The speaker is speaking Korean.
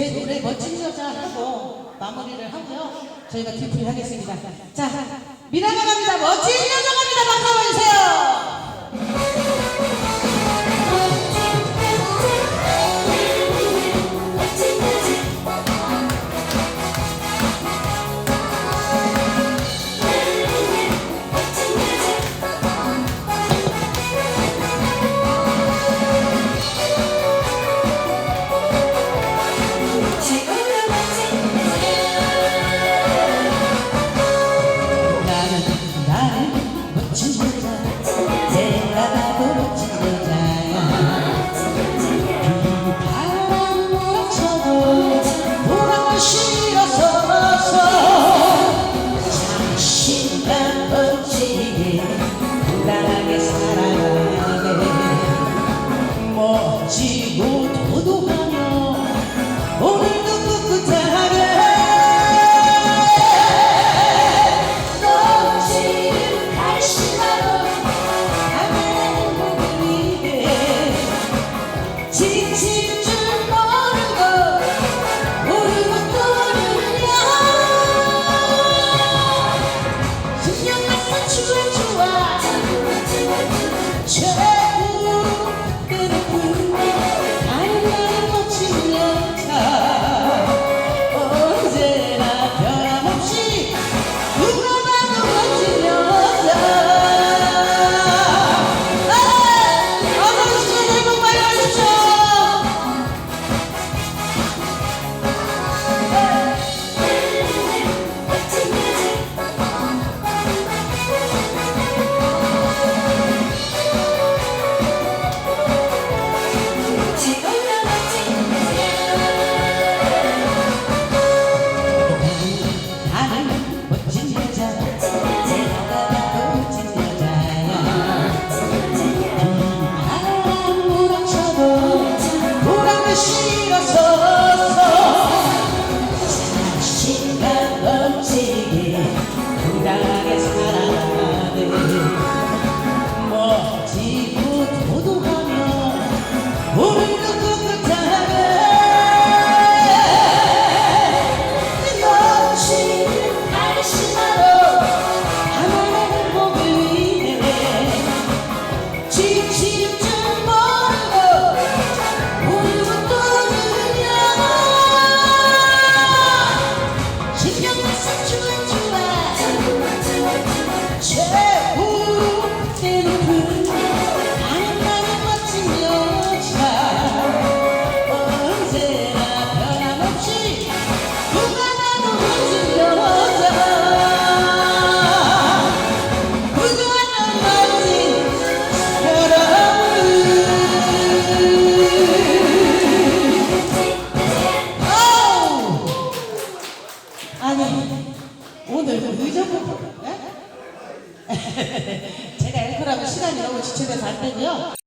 제 노래 멋진 여자 하고 마무리를 하고요. 저희가 뒤풀이 하겠습니다. 자, 미라가 갑니다. 제가 앵커라고 시간이 너무 지체돼서 안 되고요.